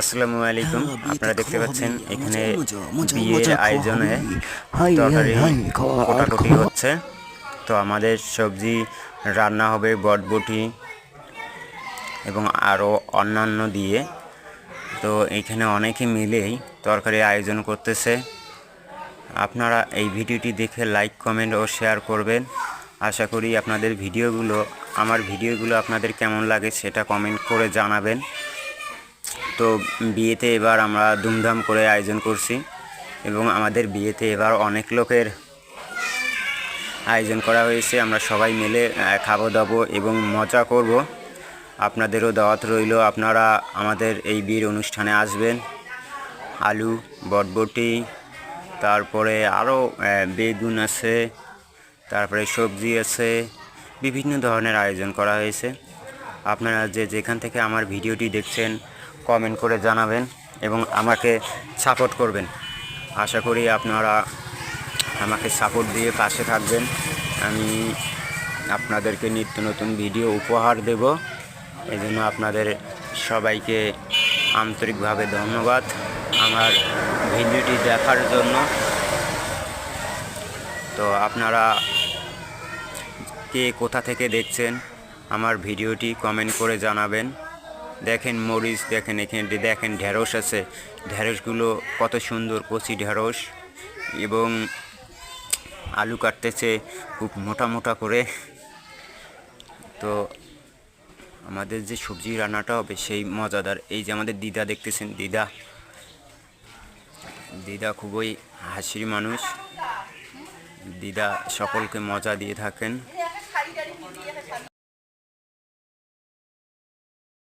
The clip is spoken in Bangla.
আসসালামু আলাইকুম। হ্যাঁ, আপনারা দেখতে পাচ্ছেন এখানে বিয়ের আয়োজনে। তরকারি কোটাকুটি হচ্ছে। তো আমাদের সবজি রান্না হবে বটবটি এবং আরও অন্যান্য দিয়ে। তো এইখানে অনেকে মিলেই তরকারি আয়োজন করতেছে। আপনারা এই ভিডিওটি দেখে লাইক কমেন্ট ও শেয়ার করবেন। আশা করি আপনাদের ভিডিওগুলো আমার ভিডিওগুলো আপনাদের কেমন লাগে সেটা কমেন্ট করে জানাবেন। তো বিয়েতে এবার আমরা ধুমধাম করে আয়োজন করছি এবং আমাদের বিয়েতে এবার অনেক লোকের আয়োজন করা হয়েছে। আমরা সবাই মিলে খাব দাবো এবং মজা করব। আপনাদেরও দাওয়াত রইল। আপনারা আমাদের এই বিয়ের অনুষ্ঠানে আসবেন। আলু, বটবটি, তারপরে আরও বেগুন আছে, তারপরে সবজি আছে, বিভিন্ন ধরনের আয়োজন করা হয়েছে। আপনারা যে যেখান থেকে আমার ভিডিওটি দেখছেন কমেন্ট করে জানাবেন এবং আমাকে সাপোর্ট করবেন। আশা করি আপনারা আমাকে সাপোর্ট দিয়ে পাশে থাকবেন। আমি আপনাদেরকে নিত্য নতুন ভিডিও উপহার দেব। জন্য আপনাদের সবাইকে আন্তরিকভাবে ধন্যবাদ আমার ভিডিওটি দেখার জন্য। তো আপনারা কে কোথা থেকে দেখছেন আমার ভিডিওটি কমেন্ট করে জানাবেন। দেখেন মরিচ, দেখেন এখানে দেখেন ঢেঁড়স আছে। ঢেঁড়সগুলো কত সুন্দর কচি ঢেঁড়স এবং আলু কাটতেছে খুব মোটা মোটা করে। তো আমাদের যে সবজি রান্নাটা হবে সেই মজাদার। এই যে আমাদের দিদা দেখতেছেন, দিদা। দিদা খুবই হাসির মানুষ। দিদা সকলকে মজা দিয়ে থাকেন।